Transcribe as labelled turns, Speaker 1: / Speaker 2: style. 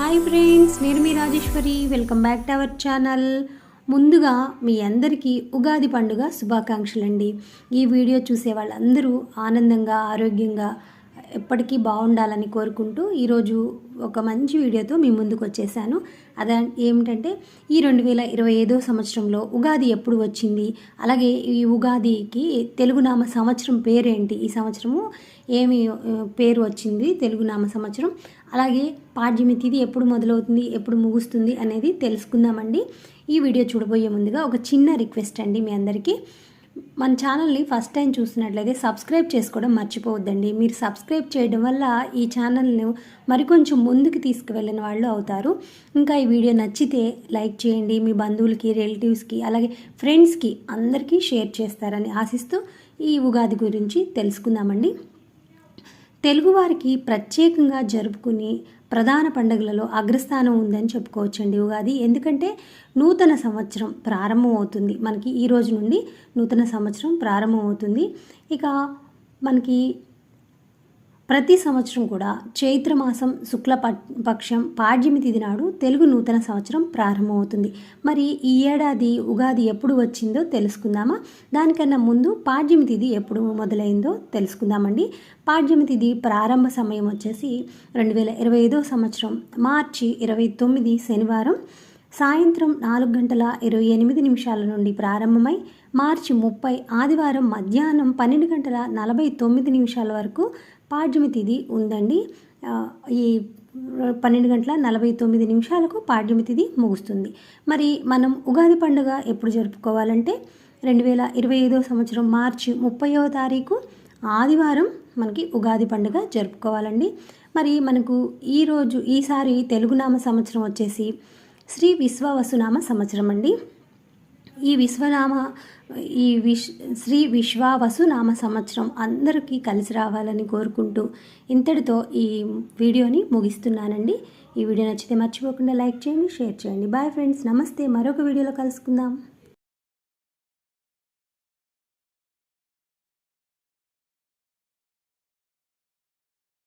Speaker 1: Hi friends నేను మీ Rajeshwari. Welcome back to our channel ముందుగా మీ అందరికీ ఉగాది పండుగ శుభాకాంక్షలు అండి ఈ వీడియో చూసే వాళ్ళందరూ ఆనందంగా ఆరోగ్యంగా ఎప్పటికీ బాగుండాలని కోరుకుంటూ ఈరోజు ఒక మంచి వీడియోతో మీ ముందుకు వచ్చేసాను. అదే ఏమిటంటే ఈ రెండు వేల ఇరవై ఐదో సంవత్సరంలో ఉగాది ఎప్పుడు వచ్చింది? అలాగే ఈ ఉగాదికి తెలుగు నామ సంవత్సరం పేరేంటి? ఈ సంవత్సరము ఏమి పేరు వచ్చింది తెలుగు నామ సంవత్సరం? అలాగే పాడ్యమి తిథి ఎప్పుడు మొదలవుతుంది? ఎప్పుడు ముగుస్తుంది? అనేది తెలుసుకుందామండి. ఈ వీడియో చూడబోయే ముందుగా ఒక చిన్న రిక్వెస్ట్ అండి మీ అందరికీ. మన ఛానల్ని ఫస్ట్ టైం చూసినట్లయితే సబ్స్క్రైబ్ చేసుకోవడం మర్చిపోవద్దండి. మీరు సబ్స్క్రైబ్ చేయడం వల్ల ఈ ఛానల్ను మరికొంచెం ముందుకు తీసుకువెళ్ళిన వాళ్ళు అవుతారు. ఇంకా ఈ వీడియో నచ్చితే లైక్ చేయండి మీ బంధువులకి రిలేటివ్స్కి అలాగే ఫ్రెండ్స్కి అందరికీ షేర్ చేస్తారని ఆశిస్తూ ఈ ఉగాది గురించి తెలుసుకుందామండి. తెలుగువారికి ప్రత్యేకంగా జరుపుకునే ప్రధాన పండుగలలో అగ్రస్థానం ఉందని చెప్పుకోవచ్చండి ఉగాది. ఎందుకంటే నూతన సంవత్సరం ప్రారంభం అవుతుంది. మనకి ఈ రోజు నుండి నూతన సంవత్సరం ప్రారంభం అవుతుంది. ఇక మనకి ప్రతి సంవత్సరం కూడా చైత్రమాసం శుక్ల ప- పక్షం పాడ్యమి తిథి నాడు తెలుగు నూతన సంవత్సరం ప్రారంభమవుతుంది. మరి ఈ ఏడాది ఉగాది ఎప్పుడు వచ్చిందో తెలుసుకుందామా? దానికన్నా ముందు పాడ్యమి తిథి ఎప్పుడు మొదలైందో తెలుసుకుందామండి. పాడ్యమి తిథి ప్రారంభ సమయం వచ్చేసి రెండు వేల ఇరవై ఐదో సంవత్సరం మార్చి ఇరవై తొమ్మిది శనివారం సాయంత్రం నాలుగు గంటల ఇరవై ఎనిమిది నిమిషాల నుండి ప్రారంభమై మార్చి ముప్పై ఆదివారం మధ్యాహ్నం పన్నెండు గంటల నలభై తొమ్మిది నిమిషాల వరకు పాడ్యమి తిథి ఉందండి. ఈ పన్నెండు గంటల నలభై తొమ్మిది నిమిషాలకు పాడ్యమి తిథి ముగుస్తుంది. మరి మనం ఉగాది పండుగ ఎప్పుడు జరుపుకోవాలంటే రెండు వేల ఇరవై ఐదో సంవత్సరం మార్చి ముప్పైవ తారీఖు ఆదివారం మనకి ఉగాది పండుగ జరుపుకోవాలండి. మరి మనకు ఈరోజు ఈసారి తెలుగునామ సంవత్సరం వచ్చేసి శ్రీ విశ్వవసునామ సంవత్సరం అండి. ఈ విశ్వనామ ఈ విశ్ శ్రీ విశ్వావసు నామ సంవత్సరం అందరికీ కలిసి రావాలని కోరుకుంటూ ఇంతటితో ఈ వీడియోని ముగిస్తున్నానండి. ఈ వీడియో నచ్చితే మర్చిపోకుండా లైక్ చేయండి షేర్ చేయండి. బాయ్ ఫ్రెండ్స్ నమస్తే. మరొక వీడియోలో కలుసుకుందాం.